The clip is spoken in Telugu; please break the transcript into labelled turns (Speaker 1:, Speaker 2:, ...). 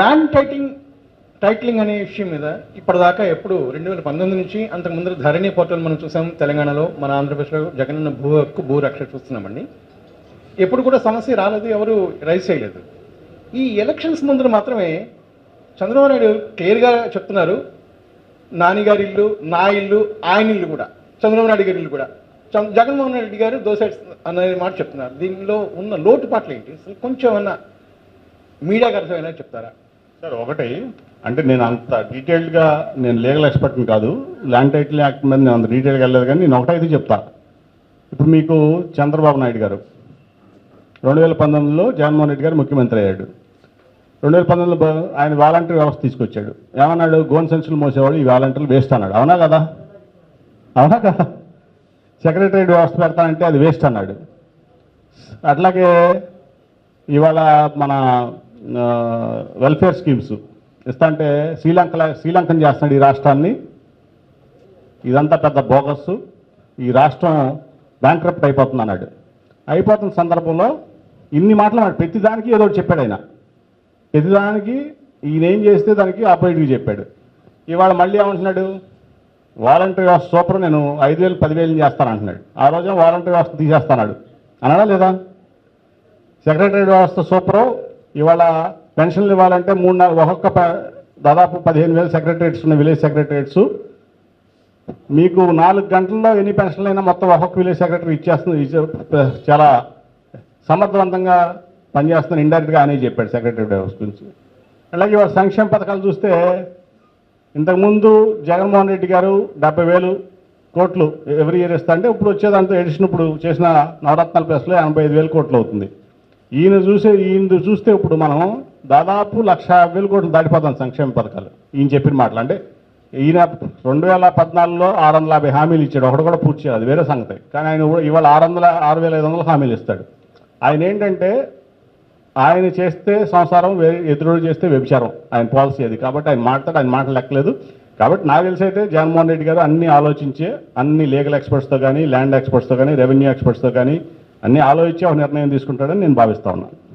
Speaker 1: ల్యాండ్ టైటింగ్ టైటిలింగ్ అనే విషయం మీద ఇప్పటిదాకా ఎప్పుడు రెండు వేల పంతొమ్మిది నుంచి అంతకు ముందు ధరణి పోర్టల్ మనం చూసాం తెలంగాణలో మన ఆంధ్రప్రదేశ్లో జగనన్న భూ హక్కు భూ రక్ష చూస్తున్నామండి. ఎప్పుడు కూడా సమస్య రాలేదు ఎవరు రైజ్ చేయలేదు. ఈ ఎలక్షన్స్ ముందర మాత్రమే చంద్రబాబు నాయుడు క్లియర్గా చెప్తున్నారు నాని గారి ఇల్లు నా ఇల్లు ఆయన ఇల్లు కూడా చంద్రబాబు నాయుడు గారి ఇల్లు కూడా. జగన్మోహన్ రెడ్డి గారు దోశ అనే మాట చెప్తున్నారు. దీనిలో ఉన్న లోటుపాట్లు ఏంటి? అసలు కొంచెం అన్న మీడియాకి అర్థమైనా చెప్తారా?
Speaker 2: సార్ ఒకటి అంటే నేను అంత డీటెయిల్డ్గా నేను లీగల్ ఎక్స్పర్ట్ని కాదు. ల్యాండ్ టైటిల్ యాక్ట్ మీద నేను అంత డీటెయిల్గా వెళ్ళలేదు కానీ నేను ఒకటైతే చెప్తా. ఇప్పుడు మీకు చంద్రబాబు నాయుడు గారు రెండు వేల పంతొమ్మిదిలో జగన్మోహన్ రెడ్డి గారు ముఖ్యమంత్రి అయ్యాడు. రెండు వేల పంతొమ్మిదిలో ఆయన వాలంటీర్ వ్యవస్థ తీసుకొచ్చాడు. ఏమన్నాడు? గోన్ సెన్సులు మోసేవాడు ఈ వాలంటీర్లు వేస్ట్ అన్నాడు. అవునా కదా? అవునా కదా? సెక్రటరీ వ్యవస్థ పెడతానంటే అది వేస్ట్ అన్నాడు. అట్లాగే ఇవాళ మన వెల్ఫేర్ స్కీమ్స్ ఇస్తా అంటే శ్రీలంకల శ్రీలంకన్ చేస్తున్నాడు ఈ రాష్ట్రాన్ని. ఇదంతా పెద్ద బోగస్. ఈ రాష్ట్రం బ్యాంక్రప్ట్ అయిపోతుంది అన్నాడు. అయిపోతున్న సందర్భంలో ఇన్ని మాటలు అన్నాడు. ప్రతిదానికి ఏదో ఒకటి చెప్పాడు ఆయన. ప్రతిదానికి ఈయన ఏం చేస్తే దానికి ఆపోజిట్గా చెప్పాడు. ఇవాళ మళ్ళీ ఏమంటున్నాడు? వాలంటరీ వ్యవస్థ సూపర్ నేను ఐదు వేలు పదివేలు చేస్తాను అంటున్నాడు. ఆ రోజు వాలంటరీ వ్యవస్థ తీసేస్తాడు అన్నాడా లేదా? సెక్రటరీ వ్యవస్థ సూపరు. ఇవాళ పెన్షన్లు ఇవ్వాలంటే మూడు నాలుగు ఒక్కొక్క ప- దాదాపు పదిహేను వేలు సెక్రటరేట్స్ ఉన్న విలేజ్ సెక్రటరేట్స్. మీకు నాలుగు గంటల్లో ఎన్ని పెన్షన్లు అయినా మొత్తం ఒక్కొక్క విలేజ్ సెక్రటరీ ఇచ్చేస్తుంది చాలా సమర్థవంతంగా పనిచేస్తున్న ఇండైరెక్ట్గా అనే చెప్పాడు సెక్రటరీ వ్యవస్థ గురించి. అలాగే ఇవాళ సంక్షేమ పథకాలు చూస్తే ఇంతకుముందు జగన్మోహన్ రెడ్డి గారు డెబ్బై వేలు కోట్లు ఎవరి ఇయర్ ఇస్తా అంటే ఇప్పుడు వచ్చేదాంతో ఎడిషన్ ఇప్పుడు చేసిన నవరత్నాల ప్లస్లో ఎనభై ఐదు వేల కోట్లు అవుతుంది. ఈయన చూసే ఈయన చూస్తే ఇప్పుడు మనం దాదాపు లక్ష వేలు వేల కోట్లు దాటిపోతాం సంక్షేమ పథకాలు. ఈయన చెప్పిన మాటలు అంటే ఈయన రెండు వేల పద్నాలుగులో ఆరు వందల యాభై హామీలు ఇచ్చాడు. ఒకటి కూడా పూర్తి చేయాలి అది వేరే సంగతి. కానీ ఆయన ఇవాళ ఆరు వందల ఆరు వేల ఐదు వందల హామీలు ఇస్తాడు. ఆయన ఏంటంటే ఆయన చేస్తే సంసారం వేరే ఎదురు చేస్తే వ్యభిచారం. ఆయన పాలసీ అది. కాబట్టి ఆయన మాట్లాడు ఆయన మాట లెక్కలేదు. కాబట్టి నాకు తెలిసి అయితే జగన్మోహన్ రెడ్డి గారు అన్ని ఆలోచించే అన్ని లీగల్ ఎక్స్పర్ట్స్తో కానీ ల్యాండ్ ఎక్స్పర్ట్స్తో కానీ రెవెన్యూ ఎక్స్పర్ట్స్తో కానీ అన్ని ఆలోచించి ఒక నిర్ణయం తీసుకుంటాడని నేను భావిస్తా ఉన్నాను.